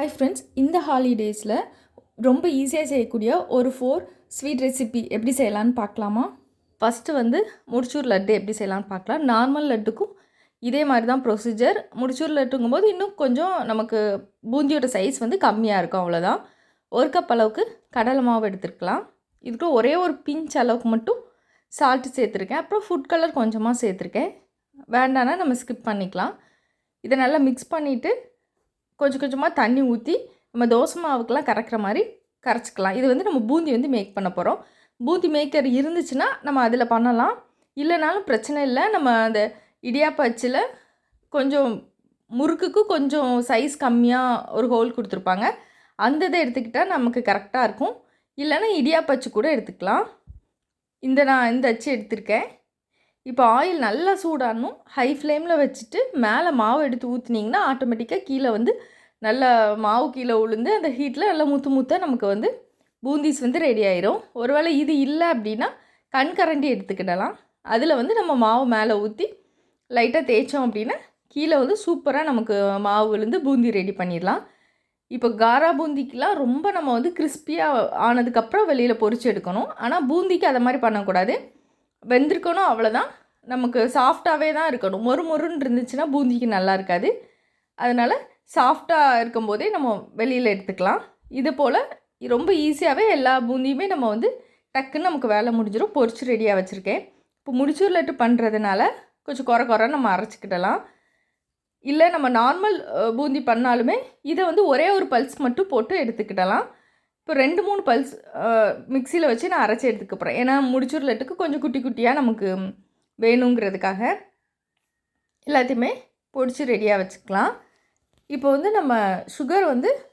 Hi friends இந்த ஹாலிடேஸில் ரொம்ப ஈஸியாக செய்யக்கூடிய ஒரு ஃபோர் ஸ்வீட் ரெசிபி எப்படி செய்யலான்னு பார்க்கலாமா? ஃபஸ்ட்டு வந்து முடிச்சூர் லட்டு எப்படி செய்யலான்னு பார்க்கலாம். நார்மல் லட்டுக்கும் இதே மாதிரி தான் ப்ரொசீஜர் முடிச்சூர் லட்டுங்கும் போது இன்னும் கொஞ்சம் நமக்கு பூந்தியோட சைஸ் வந்து கம்மியாக இருக்கும் அவ்வளோதான் ஒரு கப் அளவுக்கு கடலை மாவு எடுத்துருக்கலாம் இதுக்கு ஒரே ஒரு பிஞ்ச் அளவுக்கு மட்டும் சால்ட்டு சேர்த்துருக்கேன். அப்புறம் ஃபுட் கலர் கொஞ்சமாக சேர்த்துருக்கேன். வேண்டானா நம்ம ஸ்கிப் பண்ணிக்கலாம். இதை நல்லா மிக்ஸ் பண்ணிவிட்டு கொஞ்சம் கொஞ்சமாக தண்ணி ஊற்றி நம்ம தோசை மாவுக்கெலாம் கரைக்கிற மாதிரி கரைச்சிக்கலாம். இது வந்து நம்ம பூந்தி வந்து மேக் பண்ண போகிறோம் பூந்தி மேக்கர் இருந்துச்சுன்னா நம்ம அதில் பண்ணலாம். இல்லைனாலும் பிரச்சனை இல்லை. நம்ம அந்த இடியாப்ப அச்சில் கொஞ்சம் முறுக்குக்கு கொஞ்சம் சைஸ் கம்மியாக ஒரு ஹோல் கொடுத்துருப்பாங்க. அந்த இதை எடுத்துக்கிட்டால் நமக்கு கரெக்டாக இருக்கும். இல்லைன்னா இடியாப்பச்சு கூட எடுத்துக்கலாம். இந்த நான் இந்த அச்சு எடுத்திருக்கேன். இப்போ ஆயில் நல்லா சூடானும் ஹை ஃப்ளேமில் வச்சுட்டு மேலே மாவு எடுத்து ஊற்றுனீங்கன்னா ஆட்டோமேட்டிக்காக கீழே வந்து நல்லா மாவு கீழே உளுந்து அந்த ஹீட்டில் நல்லா முத்து முத்தாக நமக்கு வந்து பூந்திஸ் வந்து ரெடி ஆயிரும். ஒருவேளை இது இல்லை அப்படின்னா கண் கரண்டி எடுத்துக்கிடலாம். அதில் வந்து நம்ம மாவு மேலே ஊற்றி லைட்டாக தேய்ச்சோம் அப்படின்னா கீழே வந்து சூப்பராக நமக்கு மாவு விழுந்து பூந்தி ரெடி பண்ணிடலாம். இப்போ காரா பூந்திக்கெலாம் ரொம்ப நம்ம வந்து கிறிஸ்பியாக ஆனதுக்கப்புறம் வெளியில் பொறிச்சு எடுக்கணும். ஆனால் பூந்திக்கு அதை மாதிரி பண்ணக்கூடாது. வெந்திருக்கணும் அவ்வளோதான் நமக்கு சாஃப்டாகவே தான் இருக்கணும். மொறு மொறுன்னு இருந்துச்சுன்னா பூந்திக்கு நல்லா இருக்காது. அதனால் சாஃப்டாக இருக்கும்போதே நம்ம வெளியில் எடுத்துக்கலாம். இது போல் ரொம்ப ஈஸியாகவே எல்லா பூந்தியுமே நம்ம வந்து டக்குன்னு நமக்கு வேலை முடிஞ்சிடும் பொரிச்சு ரெடியாக வச்சுருக்கேன். இப்போ முடிச்சுருலட்டு பண்ணுறதுனால கொஞ்சம் குறை குறை நம்ம அரைச்சிக்கிடலாம். இல்லை நம்ம நார்மல் பூந்தி பண்ணாலுமே இதை வந்து ஒரே ஒரு பல்ஸ் மட்டும் போட்டு எடுத்துக்கிடலாம். இப்போ ரெண்டு மூணு பல்ஸ் மிக்சியில் வச்சு நான் அரைச்சி எடுத்துக்க போகிறேன் ஏன்னா முடிச்சுருலட்டுக்கு கொஞ்சம் குட்டி குட்டியாக நமக்கு வேணுங்கிறதுக்காக. எல்லாத்தையுமே பொடிச்சு ரெடியாக வச்சுக்கலாம். இப்போ வந்து நம்ம சுகர் வந்து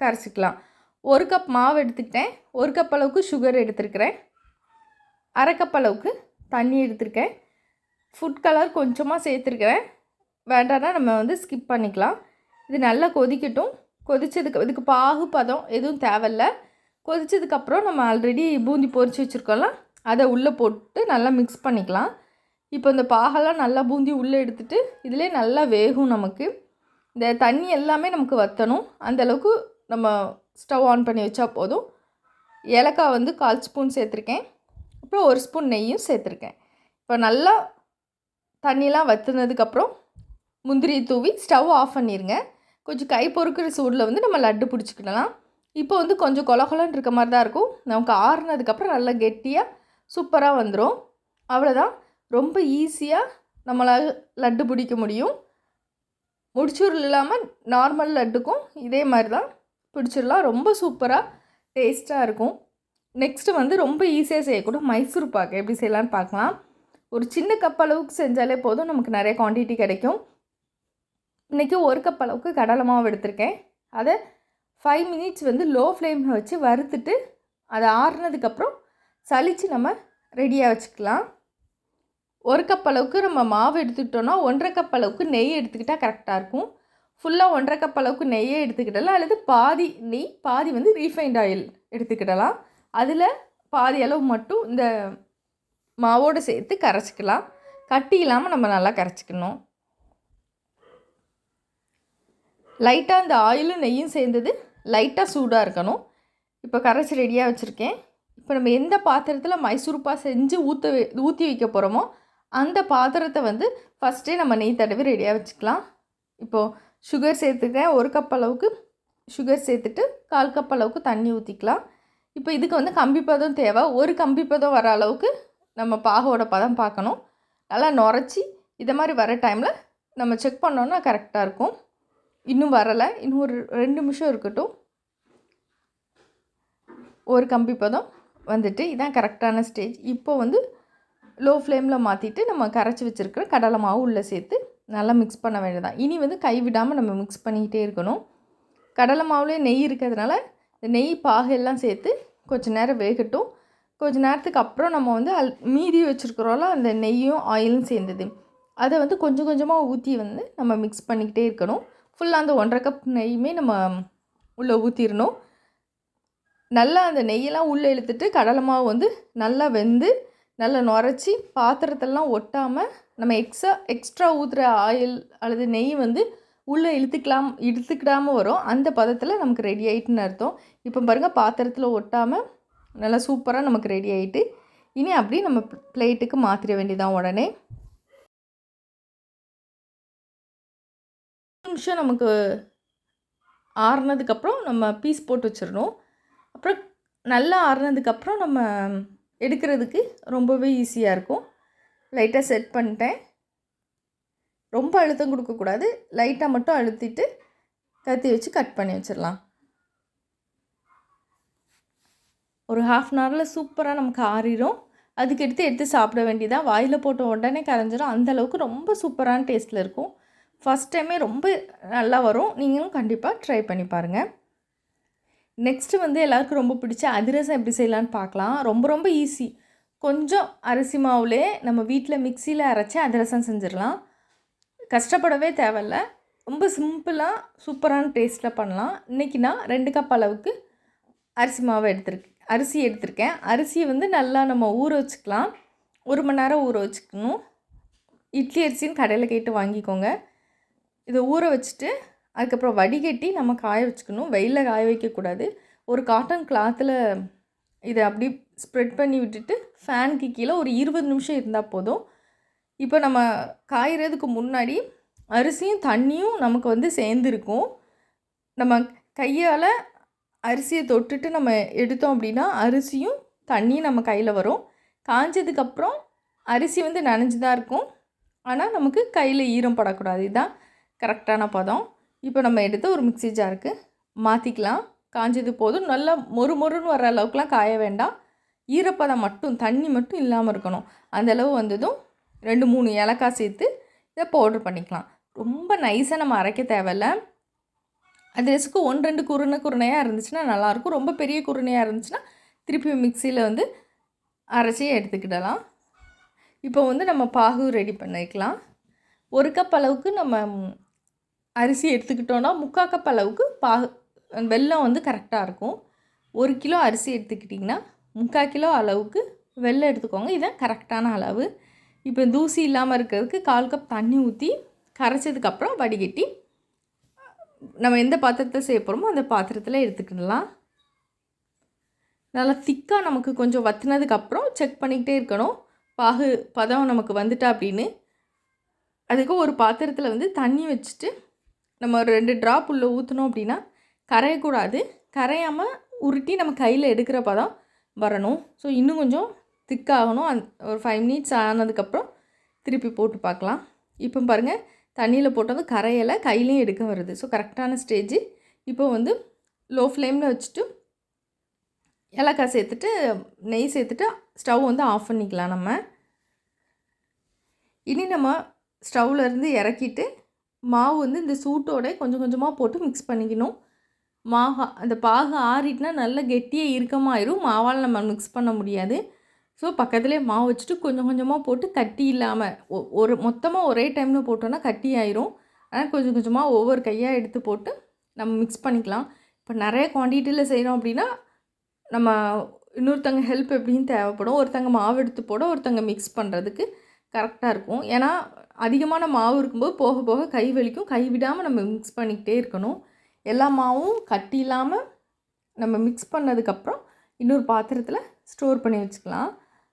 கரைச்சிக்கலாம். ஒரு கப் மாவு எடுத்துக்கிட்டேன். ஒரு கப் அளவுக்கு சுகர் எடுத்துருக்கிறேன். அரை கப் அளவுக்கு தண்ணி எடுத்திருக்கேன். ஃபுட் கலர் கொஞ்சமாக சேர்த்துருக்கிறேன். வேண்டாம்னா நம்ம வந்து ஸ்கிப் பண்ணிக்கலாம். இது நல்லா கொதிக்கட்டும். கொதித்ததுக்கு இதுக்கு பாகு பதம் எதுவும் தேவையில்ல. கொதித்ததுக்கப்புறம் நம்ம ஆல்ரெடி பூந்தி பொறிச்சு வச்சுருக்கோம்ல அதை உள்ளே போட்டு நல்லா மிக்ஸ் பண்ணிக்கலாம். இப்போ இந்த பாகெல்லாம் நல்லா பூந்தி உள்ளே எடுத்துகிட்டு இதிலே நல்லா வேகும் நமக்கு. இந்த தண்ணி எல்லாமே நமக்கு வற்றணும் அந்தளவுக்கு நம்ம ஸ்டவ் ஆன் பண்ணி வச்சா போதும். ஏலக்காய் வந்து கால் ஸ்பூன் சேர்த்துருக்கேன். அப்புறம் ஒரு ஸ்பூன் நெய்யும் சேர்த்துருக்கேன். இப்போ நல்லா தண்ணிலாம் வற்றுனதுக்கப்புறம் முந்திரி தூவி ஸ்டவ் ஆஃப் பண்ணிடுங்க கொஞ்சம் கை பொறுக்கிற சூடில் வந்து நம்ம லட்டு பிடிச்சிக்கலாம் இப்போ வந்து கொஞ்சம் கொலகொலன்னு இருக்க மாதிரி தான் இருக்கும். நமக்கு ஆறுனதுக்கப்புறம் நல்லா கெட்டியாக சூப்பராக வந்துடும் அவ்வளோதான் ரொம்ப ஈஸியாக நம்மளால் லட்டு பிடிக்க முடியும். முடிச்சூர் இல்லாமல் நார்மல் லட்டுக்கும் இதே மாதிரி தான் பிடிச்சிடலாம். ரொம்ப சூப்பராக டேஸ்ட்டாக இருக்கும். நெக்ஸ்ட்டு வந்து ரொம்ப ஈஸியாக செய்யக்கூட மைசூர் பாக்கு எப்படி செய்யலான்னு பார்க்கலாம். ஒரு சின்ன கப் அளவுக்கு செஞ்சாலே போதும். நமக்கு நிறைய குவான்டிட்டி கிடைக்கும். இன்றைக்கி ஒரு கப் அளவுக்கு கடலை மாவு எடுத்திருக்கேன். அதை ஃபைவ் மினிட்ஸ் வந்து லோ ஃப்ளேமில் வச்சு வறுத்துட்டு அதை ஆறுனதுக்கப்புறம் சளிச்சு நம்ம ரெடியாக வச்சுக்கலாம். ஒரு கப் அளவுக்கு நம்ம மாவு எடுத்துக்கிட்டோன்னா ஒன்றரை கப் அளவுக்கு நெய் எடுத்துக்கிட்டால் கரெக்டாக இருக்கும். ஃபுல்லாக ஒன்றரை கப் அளவுக்கு நெய்யே எடுத்துக்கிடலாம் அல்லது பாதி நெய் பாதி வந்து ரீஃபைண்ட் ஆயில் எடுத்துக்கிடலாம். அதில் பாதி அளவு மட்டும் இந்த மாவோடு சேர்த்து கரைச்சிக்கலாம். கட்டி இல்லாமல் நம்ம நல்லா கரைச்சிக்கணும். லைட்டாக இந்த ஆயிலும் நெய்யும் சேர்ந்தது லைட்டாக சூடாக இருக்கணும். இப்போ கரைச்சி ரெடியாக வச்சுருக்கேன். இப்போ நம்ம எந்த பாத்திரத்தில் மைசூர்பா செஞ்சு ஊற்ற ஊற்றி வைக்க போகிறோமோ அந்த பாத்திரத்தை வந்து ஃபஸ்ட்டே நம்ம நெய் தடவி ரெடியாக வச்சுக்கலாம். இப்போது சுகர் சேர்த்துக்கிறேன். ஒரு கப் அளவுக்கு சுகர் சேர்த்துட்டு கால் கப் அளவுக்கு தண்ணி ஊற்றிக்கலாம் இப்போ இதுக்கு வந்து கம்பி பதம் தேவை. ஒரு கம்பி பதம் வர அளவுக்கு நம்ம பாகோட பதம் பார்க்கணும். நல்லா நுரைச்சி இதை மாதிரி வர டைமில் நம்ம செக் பண்ணோன்னா கரெக்டாக இருக்கும். இன்னும் வரலை. இன்னும் ஒரு ரெண்டு நிமிஷம் இருக்கட்டும். ஒரு கம்பி பதம் வந்துட்டு இதான் கரெக்டான ஸ்டேஜ் இப்போ வந்து லோ ஃப்ளேமில் மாற்றிட்டு நம்ம கரைச்சி வச்சுருக்கிற கடலை மாவு உள்ளே சேர்த்து நல்லா மிக்ஸ் பண்ண வேண்டியதான் இனி வந்து கை விடாமல் நம்ம மிக்ஸ் பண்ணிக்கிட்டே இருக்கணும். கடலை மாவுலேயே நெய் இருக்கிறதுனால இந்த நெய் பாகெல்லாம் சேர்த்து கொஞ்சம் நேரம் வேகட்டும். கொஞ்சம் நேரத்துக்கு அப்புறம் நம்ம வந்து அல் மீதி வச்சுருக்குறோம்ல அந்த நெய்யும் ஆயிலும் சேர்ந்தது. அதை வந்து கொஞ்சம் கொஞ்சமாக ஊற்றி வந்து நம்ம மிக்ஸ் பண்ணிக்கிட்டே இருக்கணும். ஃபுல்லாக அந்த ஒன்றரை கப் நெய்யுமே நம்ம உள்ளே ஊற்றிடணும் நல்லா அந்த நெய்யெல்லாம் உள்ளே இழுத்துட்டு கடலை மாவு வந்து நல்லா வெந்து நல்லா நுரைச்சி பாத்திரத்தெல்லாம் ஒட்டாமல் நம்ம எக்ஸ்ட்ரா எக்ஸ்ட்ரா ஊற்றுற ஆயில் அல்லது நெய் வந்து உள்ளே இழுத்துக்கலாம் இழுத்துக்கிடாமல் வரும். அந்த பதத்தில் நமக்கு ரெடி ஆகிட்டுன்னு அர்த்தம். இப்போ பாருங்கள் பாத்திரத்தில் ஒட்டாமல் நல்லா சூப்பராக நமக்கு ரெடி ஆகிட்டு இனி அப்படியே நம்ம பிளேட்டுக்கு மாற்றிட வேண்டியதான் உடனே. நிமிஷம் நமக்கு ஆறுனதுக்கப்புறம் நம்ம பீஸ் போட்டு வச்சிடணும். அப்புறம் நல்லா ஆறுனதுக்கப்புறம் நம்ம எடுக்கிறதுக்கு ரொம்பவே ஈஸியாக இருக்கும். லைட்டாக செட் பண்ணிட்டேன். ரொம்ப அழுத்தம் கொடுக்கக்கூடாது. லைட்டாக மட்டும் அழுத்திட்டு கத்தி வச்சு கட் பண்ணி வச்சிடலாம். ஒரு ஹாஃப் அன் ஹவரில் சூப்பராக நமக்கு ஆறிடும் அதுக்கு எடுத்து எடுத்து சாப்பிட வேண்டியதாக வாயில் போட்ட உடனே கரைஞ்சிடும் அந்தளவுக்கு ரொம்ப சூப்பரான டேஸ்ட்டில் இருக்கும். ஃபஸ்ட் டைமே ரொம்ப நல்லா வரும். நீங்களும் கண்டிப்பாக ட்ரை பண்ணி பாருங்கள் நெக்ஸ்ட்டு வந்து எல்லாருக்கும் ரொம்ப பிடிச்ச அதிரசம் எப்படி செய்யலான்னு பார்க்கலாம். ரொம்ப ரொம்ப ஈஸி கொஞ்சம் அரிசி மாவுலே நம்ம வீட்டில் மிக்சியில் அரைச்சி அதிரசம் செஞ்சிடலாம். கஷ்டப்படவே தேவையில்ல. ரொம்ப சிம்பிளாக சூப்பரான டேஸ்ட்டில் பண்ணலாம். இன்றைக்கி நான் ரெண்டு கப் அளவுக்கு அரிசி மாவை எடுத்துருக்கேன் அரிசி எடுத்திருக்கேன். அரிசியை வந்து நல்லா நம்ம ஊற வச்சுக்கலாம். ஒரு மணி நேரம் ஊற வச்சுக்கணும். இட்லி அரிசின்னு கடையில் கேட்டு வாங்கிக்கோங்க. இதை ஊற வச்சுட்டு அதுக்கப்புறம் வடிகட்டி நம்ம காய வச்சுக்கணும். வெயிலில் காய வைக்கக்கூடாது. ஒரு காட்டன் கிளாத்தில் இதை அப்படி ஸ்ப்ரெட் பண்ணி விட்டுட்டு ஃபேனுக்கு கீழே ஒரு இருபது நிமிஷம் இருந்தால் போதும். இப்போ நம்ம காய்கிறதுக்கு முன்னாடி அரிசியும் தண்ணியும் நமக்கு வந்து சேர்ந்துருக்கும். நம்ம கையால் அரிசியை தொட்டுட்டு நம்ம எடுத்தோம் அப்படின்னா அரிசியும் தண்ணியும் நம்ம கையில் வரும். காஞ்சதுக்கப்புறம் அரிசி வந்து நனைஞ்சு தான் இருக்கும். ஆனால் நமக்கு கையில் ஈரம் படக்கூடாது. இதுதான் கரெக்டான பதம். இப்போ நம்ம எடுத்து ஒரு மிக்சி ஜாருக்கு மாற்றிக்கலாம் காஞ்சது போதும். நல்லா மொறு மொறுன்னு வர அளவுக்குலாம் காய வேண்டாம். ஈரப்பதம் மட்டும் தண்ணி மட்டும் இல்லாமல் இருக்கணும். அந்தளவு வந்ததும் ரெண்டு மூணு ஏலக்காய் சேர்த்து இதை பவுட்ரு பண்ணிக்கலாம். ரொம்ப நைஸாக நம்ம அரைக்க தேவையில்ல. அது ரெசுக்கு ஒன்று ரெண்டு குருணை குருணையாக இருந்துச்சுன்னா நல்லாயிருக்கும். ரொம்ப பெரிய குருணையாக இருந்துச்சுன்னா திருப்பி மிக்சியில் வந்து அரைச்சி எடுத்துக்கிடலாம். இப்போ வந்து நம்ம பாகு ரெடி பண்ணிக்கலாம். ஒரு கப் அளவுக்கு நம்ம அரிசி எடுத்துக்கிட்டோன்னா முக்கால் கப் அளவுக்கு பாகு வெல்லம் வந்து கரெக்டாக இருக்கும். ஒரு கிலோ அரிசி எடுத்துக்கிட்டிங்கன்னா முக்கால் கிலோ அளவுக்கு வெள்ளம் எடுத்துக்கோங்க. இதுதான் கரெக்டான அளவு. இப்போ தூசி இல்லாமல் இருக்கிறதுக்கு கால் கப் தண்ணி ஊற்றி கரைச்சதுக்கப்புறம் வடிகட்டி நம்ம எந்த பாத்திரத்தை செய்ய போகிறோமோ அந்த பாத்திரத்தில் எடுத்துக்கிடலாம். நல்லா திக்காக நமக்கு கொஞ்சம் வத்தினதுக்கப்புறம் செக் பண்ணிக்கிட்டே இருக்கணும். பாகு பதம் நமக்கு வந்துட்டா அப்படின்னு. அதுக்கு ஒரு பாத்திரத்தில் வந்து தண்ணி வச்சுட்டு நம்ம ஒரு ரெண்டு ட்ராப் உள்ளே ஊற்றினோம் அப்படின்னா கரையக்கூடாது. கரையாமல் உருட்டி நம்ம கையில் எடுக்கிறப்ப தான் வரணும். ஸோ இன்னும் கொஞ்சம் திக்காகணும் அந் ஒரு ஃபைவ் மினிட்ஸ் ஆனதுக்கப்புறம் திருப்பி போட்டு பார்க்கலாம். இப்போ பாருங்கள் தண்ணியில் போட்டதும் கரையலை கையிலையும் எடுக்க வருது. ஸோ கரெக்டான ஸ்டேஜ் இப்போ வந்து லோ ஃப்ளேமில் வச்சுட்டு ஏலக்காய் சேர்த்துட்டு நெய் சேர்த்துட்டு ஸ்டவ் வந்து ஆஃப் பண்ணிக்கலாம் நம்ம. இனி நம்ம ஸ்டவ்லேருந்து இறக்கிட்டு மாவு வந்து இந்த சூட்டோட கொஞ்சம் கொஞ்சமாக போட்டு மிக்ஸ் பண்ணிக்கணும். மாகா அந்த பாகு ஆறிட்டுனா நல்ல கெட்டியாக இருக்கமாயிரும் மாவால் நம்ம மிக்ஸ் பண்ண முடியாது. ஸோ பக்கத்துலேயே மாவு வச்சுட்டு கொஞ்சம் கொஞ்சமாக போட்டு கட்டி இல்லாமல் ஒரு மொத்தமாக ஒரே டைமில் போட்டோன்னா கட்டி ஆயிரும் ஆனால் கொஞ்சம் கொஞ்சமாக ஒவ்வொரு கையாக எடுத்து போட்டு நம்ம மிக்ஸ் பண்ணிக்கலாம். இப்போ நிறைய குவான்டிட்டியில் செய்கிறோம் அப்படின்னா நம்ம இன்னொருத்தங்க ஹெல்ப் எப்படின்னு தேவைப்படும். ஒருத்தங்க மாவு எடுத்து போட ஒருத்தங்க மிக்ஸ் பண்ணுறதுக்கு கரெக்டாக இருக்கும். ஏன்னா அதிகமான மாவு இருக்கும்போது போக போக கை வலிக்கும். கை விடாமல் நம்ம மிக்ஸ் பண்ணிக்கிட்டே இருக்கணும். எல்லா மாவும் கட்டி இல்லாமல் நம்ம மிக்ஸ் பண்ணதுக்கப்புறம் இன்னொரு பாத்திரத்தில் ஸ்டோர் பண்ணி வச்சுக்கலாம்.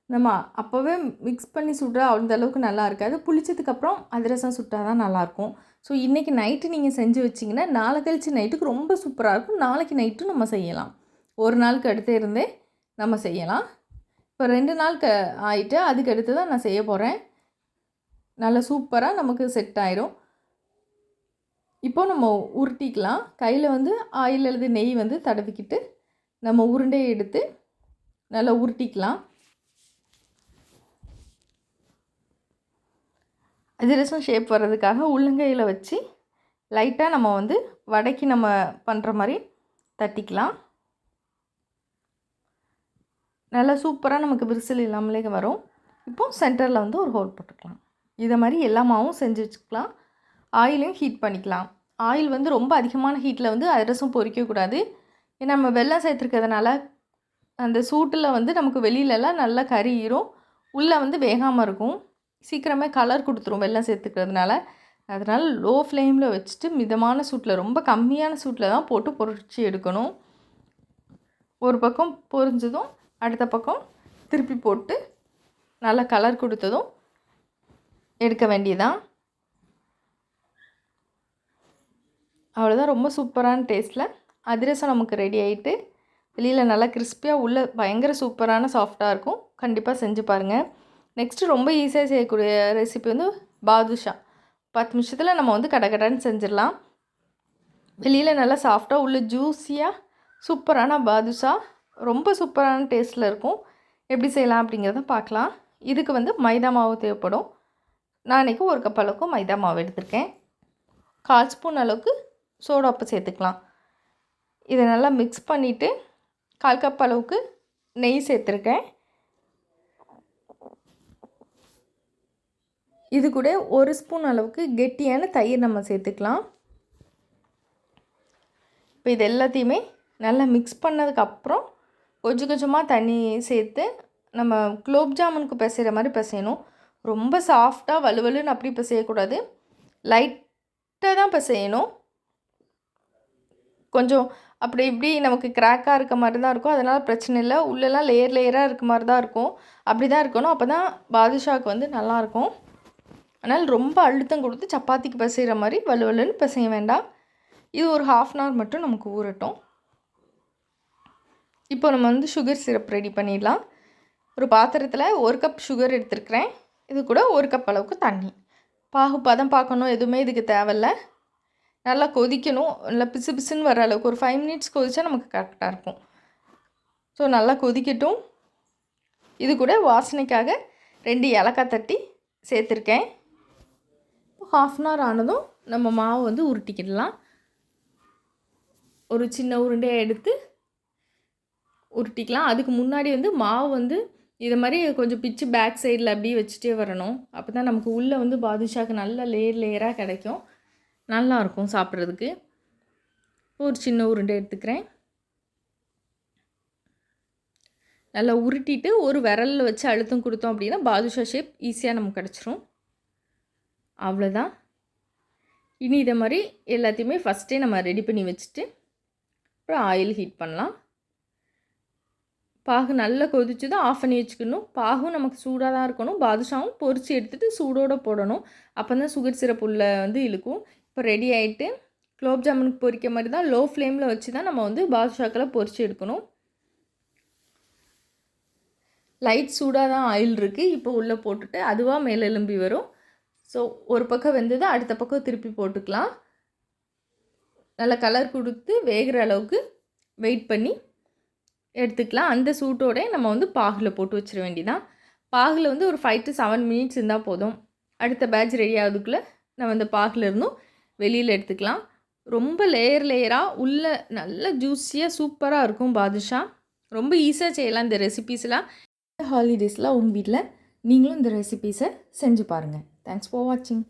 நம்ம அப்போவே மிக்ஸ் பண்ணி சுடுற அந்த அளவுக்கு நல்லா இருக்காது. புளிச்சதுக்கப்புறம் அதிரசம் சுட்டால் தான் நல்லாயிருக்கும் ஸோ இன்றைக்கி நைட்டு நீங்கள் செஞ்சு வச்சிங்கன்னா நாளை கழிச்சு நைட்டுக்கு ரொம்ப சூப்பராக இருக்கும். நாளைக்கு நைட்டும் நம்ம செய்யலாம். ஒரு நாளுக்கு அடுத்து இருந்தே நம்ம செய்யலாம். இப்போ ரெண்டு நாள் க ஆகிட்டு அதுக்கு அடுத்து தான் நான் செய்ய போகிறேன் நல்லா சூப்பராக நமக்கு செட் ஆயிரும். இப்போ நம்ம உருட்டிக்கலாம். கையில் வந்து ஆயில் அல்லது நெய் வந்து தடவிக்கிட்டு நம்ம உருண்டையை எடுத்து நல்லா உருட்டிக்கலாம். அதிரசம் ஷேப் வர்றதுக்காக உள்ளங்கையில் வச்சு லைட்டாக நம்ம வந்து வடைக்கு நம்ம பண்ணுற மாதிரி தட்டிக்கலாம். நல்லா சூப்பராக நமக்கு விரிசல் இல்லாமலே வரும். இப்போது சென்டரில் வந்து ஒரு ஹோல் போட்டுக்கலாம். இதை மாதிரி எல்லா மாவும் செஞ்சு வச்சுக்கலாம். ஆயிலையும் ஹீட் பண்ணிக்கலாம். ஆயில் வந்து ரொம்ப அதிகமான ஹீட்டில் வந்து அதிரசம் பொரிக்கக்கூடாது ஏன்னா நம்ம வெள்ளம் சேர்த்துருக்கிறதுனால அந்த சூட்டில் வந்து நமக்கு வெளியிலலாம் நல்லா கறியிரும் உள்ளே வந்து வேகாமல் இருக்கும். சீக்கிரமே கலர் கொடுத்துரும் வெள்ளம் சேர்த்துக்கிறதுனால. அதனால் லோ ஃப்ளேமில் வச்சுட்டு மிதமான சூட்டில் ரொம்ப கம்மியான சூட்டில் தான் போட்டு பொறிச்சு எடுக்கணும். ஒரு பக்கம் பொரிஞ்சதும் அடுத்த பக்கம் திருப்பி போட்டு நல்லா கலர் கொடுத்ததும் எடுக்க வேண்டியதான் அவ்வளோதான் ரொம்ப சூப்பரான டேஸ்ட்டில் அதிரசம் நமக்கு ரெடி ஆகிட்டு வெளியில் நல்லா கிறிஸ்பியாக உள்ள பயங்கர சூப்பரான சாஃப்டாக இருக்கும். கண்டிப்பாக செஞ்சு பாருங்கள் நெக்ஸ்ட்டு ரொம்ப ஈஸியாக செய்யக்கூடிய ரெசிபி வந்து பாதுஷா. பத்து நிமிஷத்தில் நம்ம வந்து கடகடன்னு செஞ்சிடலாம். வெளியில் நல்லா சாஃப்டாக உள்ள ஜூஸியாக சூப்பரான பாதுஷா ரொம்ப சூப்பரான டேஸ்ட்டில் இருக்கும். எப்படி செய்யலாம் அப்படிங்கிறத பார்க்கலாம். இதுக்கு வந்து மைதா மாவு தேவைப்படும். நான் இன்றைக்கி ஒரு கப் அளவுக்கு மைதா மாவு எடுத்திருக்கேன். கால் ஸ்பூன் அளவுக்கு சோடாப்பு சேர்த்துக்கலாம். இதை நல்லா மிக்ஸ் பண்ணிவிட்டு கால் கப் அளவுக்கு நெய் சேர்த்துருக்கேன். இது கூட ஒரு ஸ்பூன் அளவுக்கு கெட்டியான தயிர் நம்ம சேர்த்துக்கலாம். இப்போ இது எல்லாத்தையுமே நல்லா மிக்ஸ் பண்ணதுக்கப்புறம் கொஞ்சம் கொஞ்சமாக தண்ணி சேர்த்து நம்ம குலோப் ஜாமுனுக்கு பிசைகிற மாதிரி பிசையணும். ரொம்ப சாஃப்டாக வலுவலுன்னு அப்படி பிசையக்கூடாது. லைட்டாக தான் பிசையணும். கொஞ்சம் அப்படி இப்படி நமக்கு கிராக்காக இருக்க மாதிரி தான் இருக்கும். அதனால் பிரச்சனை இல்லை. உள்ளெல்லாம் லேயர் லேயராக இருக்க மாதிரி தான் இருக்கும். அப்படி தான் இருக்கணும். அப்போ தான் பாதுஷாவுக்கு வந்து நல்லாயிருக்கும் அதனால் ரொம்ப அழுத்தம் கொடுத்து சப்பாத்திக்கு பிசைகிற மாதிரி வலுவலுன்னு பிசைய வேண்டாம். இது ஒரு ஹாஃப் அன் ஹவர் மட்டும் நமக்கு ஊறட்டும். இப்போ நம்ம வந்து சுகர் சிரப் ரெடி பண்ணிடலாம். ஒரு பாத்திரத்தில் ஒரு கப் சுகர் எடுத்துருக்கிறேன். இது கூட ஒரு கப் அளவுக்கு தண்ணி. பாகு பதம் பார்க்கணும் எதுவுமே இதுக்கு தேவையில்ல. நல்லா கொதிக்கணும். நல்லா பிசு பிசுன்னு வர அளவுக்கு ஒரு ஃபைவ் மினிட்ஸ் கொதிச்சா நமக்கு கரெக்டாக இருக்கும். ஸோ நல்லா கொதிக்கட்டும். இது கூட வாசனைக்காக ரெண்டு ஏலக்காய் தட்டி சேர்த்துருக்கேன். ஹாஃப் அன் ஹவர் ஆனதும் நம்ம மாவு வந்து உருட்டிக்கிடலாம். ஒரு சின்ன உருண்டையை எடுத்து உருட்டிக்கலாம். அதுக்கு முன்னாடி வந்து மாவு வந்து இது மாதிரி கொஞ்சம் பிச்சு பேக் சைடில் அப்படியே வச்சுட்டே வரணும். அப்போ தான் நமக்கு உள்ளே வந்து பாதுஷாக்கு நல்ல லேயர் லேயராக கிடைக்கும். நல்லாயிருக்கும் சாப்பிட்றதுக்கு. ஒரு சின்ன உருண்டை எடுத்துக்கிறேன். நல்லா உருட்டிட்டு ஒரு விரலில் வச்சு அழுத்தம் கொடுத்தோம் அப்படின்னா பாதுஷா ஷேப் ஈஸியாக நமக்கு கிடச்சிரும். அவ்வளோதான் இனி இதை மாதிரி எல்லாத்தையுமே ஃபஸ்ட்டே நம்ம ரெடி பண்ணி வச்சுட்டு அப்புறம் ஆயில் ஹீட் பண்ணலாம். பாகு நல்லா கொதிச்சதும் ஆஃப் பண்ணி வச்சுக்கணும். பாகும் நமக்கு சூடாக தான் இருக்கணும். பாதுஷாவும் பொரித்து எடுத்துகிட்டு சூடோடு போடணும். அப்போ தான் சுகர் சிரப் உள்ள வந்து இழுக்கும். இப்போ ரெடி ஆகிட்டு குலோப் ஜாமுனுக்கு பொரிக்க மாதிரி தான் லோ ஃப்ளேமில் வச்சு தான் நம்ம வந்து பாதுஷாக்களை பொறிச்சு எடுக்கணும். லைட் சூடாக தான் ஆயில் இருக்குது இப்போ உள்ளே போட்டுட்டு அதுவாக மேலே எலும்பி வரும். ஸோ ஒரு பக்கம் வெந்தது அடுத்த பக்கம் திருப்பி போட்டுக்கலாம். நல்லா கலர் கொடுத்து வேகிற அளவுக்கு வெயிட் பண்ணி எடுத்துக்கலாம். அந்த சூட்டோட நம்ம வந்து பாகில் போட்டு வச்சிட வேண்டியதான் பாகில் வந்து ஒரு ஃபைவ் டு செவன் மினிட்ஸ் இருந்தால் போதும். அடுத்த பேட்ச் ரெடி ஆகுதுக்குள்ளே நம்ம அந்த பாகில் இருந்தும் வெளியில் எடுத்துக்கலாம். ரொம்ப லேயர் லேயராக உள்ள நல்ல ஜூஸியாக சூப்பராக இருக்கும் பாதுஷா. ரொம்ப ஈஸியாக செய்யலாம் இந்த ரெசிபீஸ்லாம் ஹாலிடேஸில் உங்கள் வீட்டில் நீங்களும் இந்த ரெசிபீஸை செஞ்சு பாருங்கள் தேங்க்ஸ் ஃபார் வாட்சிங்